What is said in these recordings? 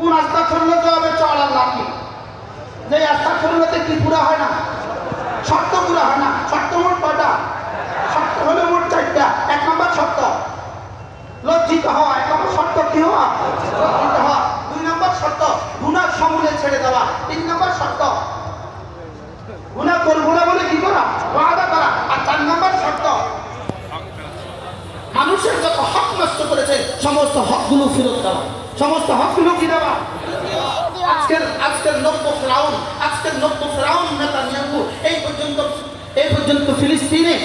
কোন আস্থা ফেরলতে হবে চল আর যে আস্থা ফেরলতে কি পুরা হয় না, শর্ত পুরা হয় না, শর্ত মোট কটা শর্ত হলে মোট চারটা। এক নম্বর শর্ত, লজ্জিত হওয়া। এক নম্বর শর্ত কি হওয়া? লজ্জিত হওয়া। দুই নম্বর শর্ত, গুণা সমূলে ছেড়ে দেওয়া। তিন নম্বর শর্ত, গুণা করব না বলে কি করা? আদা করা। আর চার নম্বর শর্ত, মানুষের যত হক নষ্ট করেছে, সমস্ত হকগুলো ফেরত দেওয়া। সমস্ত হকগুলো কি দেওয়া। আজকের আজকের নব্য ফেরাউন আজকের নব্য ফেরাউন নেতা নিয়াহু এই পর্যন্ত এই পর্যন্ত ফিলিস্তিনে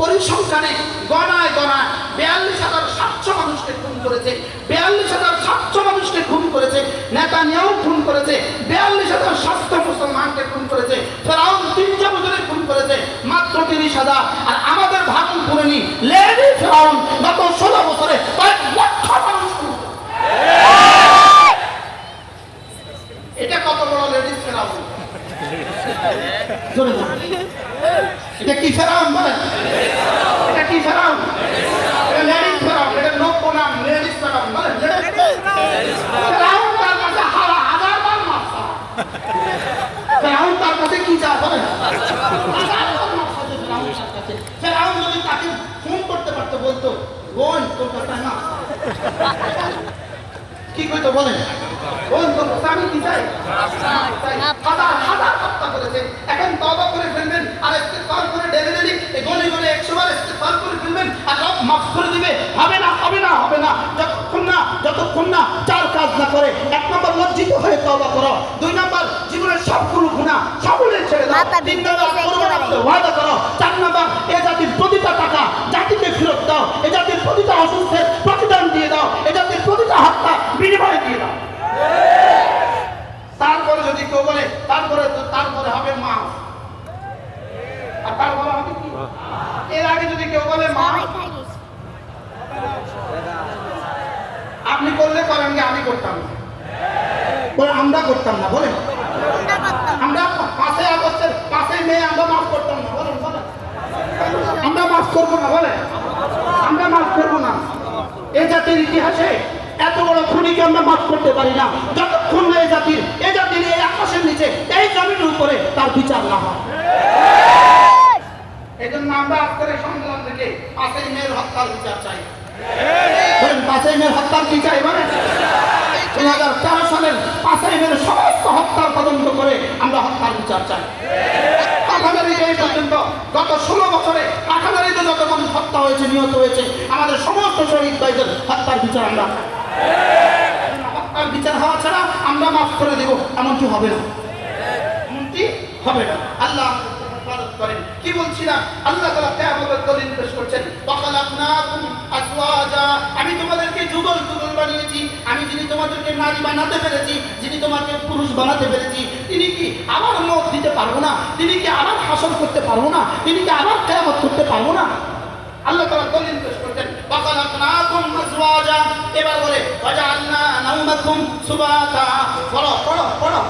পরিসংখ্যানে গণায় গণায় বিয়াল্লিশ হাজার সাতশো মানুষকে খুন করেছে বিয়াল্লিশ হাজার সাতশো মানুষকে খুন করেছে নেতা নিয়েও খুন করেছে বিয়াল্লিশ হাজার সাতশো মুসলমানকে খুন করেছে ফেরাউন তিনশো বছরে খুন করেছে মাত্র তিরিশ হাজার। আর আমাদের ভাঙন পুরেনি লেডি ফেরাউন গত ষোলো বছরে কয়েক লক্ষ মানুষ খুন করেছে। এটা কত বড় লেডিস ফেরাউন জোরে বলুন। কি বলেন এটা কি ফেরাউন এটা লেডিস ফেরাউন এটা নব্য নাম লেডিস ফেরাউন বলেন ফেরাউন তার কাছে হারা হাজার বার মাছ ফেরাউন তার কাছে কি চায় বলেন। হাজার বার মাছ খাওয়া ফেরাউন তার কাছে। ফেরাউন যদি তাকে ফোন করতে পারতো বলতো বোন তোর কাছে না কি কইতো বলেন। বোন তোর কাছে আমি কি চাই? চাই। হাজার হাজার হত্যা করেছে এখন তবা করে ফেলবেন আর ইস্তেগফার করে ডেলি ডেলি এই গলি গলি একশো বার ইস্তেগফার করে ফেলবেন আর রব মাফ করে দিবে হবে না হবে না যতক্ষণ না যতক্ষণ না চার কাজ না করে এক নম্বর লজ্জিত হয়ে তবা করো দুই নম্বর জীবনের সবগুলো গুণা সবগুলো ছেড়ে দাও তিন নম্বর গেছে করব না বলে ওয়াদা করো চার নম্বর এ জাতির প্রতিটা টাকা জাতিকে ফেরত দাও এ জাতির প্রতিটা অসুস্থের প্রতিদান দিয়ে দাও এ জাতির প্রতিটা হত্যা বিনিময়ে দিয়ে দাও। তারপরে যদি কেউ বলে তারপরে তো- তারপরে হবে মা আর তারপরে হবে কি? এর আগে যদি কেউ বলে মা আপনি করলে করেন কি, আমি করতাম না। আমরা করতাম না, বলেন। আমরা পাঁচই আগস্টের পাঁচই মে আমরা মাফ করতাম না, বলেন আমরা মাফ করব না, বলেন। আমরা মাফ করব না। এ জাতির ইতিহাসে এত বড় খুনিকে আমরা মাফ করতে পারি না। যতক্ষণ না এই জাতির, এ জাতির এই আকাশের নিচে, এই জমিনের উপরে তার বিচার না হয়। জন্য আমরা আজকের সংগ্রাম থেকে পাঁচই মেয়ের হত্যার বিচার চাই। মেয়ের হত্যার কি চাই মানে দুই হাজার তেরো সালের পাঁচই সমস্ত হত্যার তদন্ত করে আমরা হত্যার বিচার চাই। পর্যন্ত গত ষোলো বছরে কাঠাদারিতে যত মানুষ হত্যা হয়েছে, নিহত হয়েছে, আমাদের সমস্ত শহীদ ভাইদের হত্যার বিচার আমরা হত্যার বিচার হওয়া ছাড়া আমরা মাফ করে দেব এমনকি হবে না। এমনকি হবে না। আল্লাহ করেন। কি বলছিলাম আল্লাহ তাআলা কিয়ামতের দলিল পেশ করছেন আমি তোমাদেরকে যুগল যুগল বানিয়েছি। আমি যিনি তোমাদেরকে নারী বানাতে পেরেছি, যিনি তোমাকে পুরুষ বানাতে পেরেছি, তিনি কি আবার মত দিতে পারব না? তিনি কি আবার হাসর করতে পারব না? তিনি কি আবার কিয়ামত করতে পারব না? আল্লাহ তাআলা দলিল পেশ আজওয়াজা এবার বলে পড়ো পড়ো পড়ো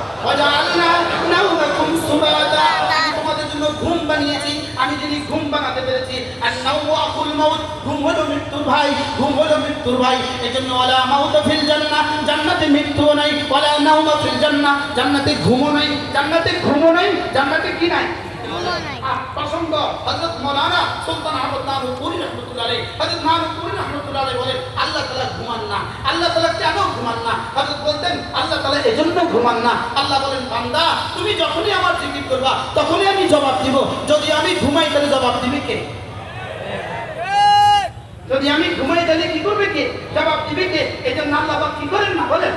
সুবাতা আমি তোমাদের জন্য ঘুম বানিয়েছি আমি যিনি ঘুম বানাতে পেরেছি। আর নাওমু আকুল মাউত ঘুম হলো মৃত্যুর ভাই ঘুম হলো মৃত্যুর ভাই। এজন্য ওয়ালা মাউত ফিল জান্নাহ জান্নাতে মৃত্যু নাই ওয়ালা নাওমা ফিল জান্নাহ জান্নাতে ঘুমও নাই জান্নাতে ঘুমও নাই জান্নাতে কি নাই? সুলতান আহমদ নানুপুরি রহমাতুল্লাহ আলাইহি বলেন আল্লাহ তাআলা ঘুমান না আল্লাহ তাআলা কেন ঘুমান না? হযরত বলতেন এজন্য ঘুমান না। আল্লাহ বলেন বান্দা তুমি যখনই আমার জিকির করবা তখনই আমি জবাব দিব। যদি আমি ঘুমাই তাহলে জবাব দিবে কে? যদি আমি ঘুমাই তাহলে কি করবে কে? জবাব দিবে কে? এই জন্য আল্লাহ কি করেন না বলেন?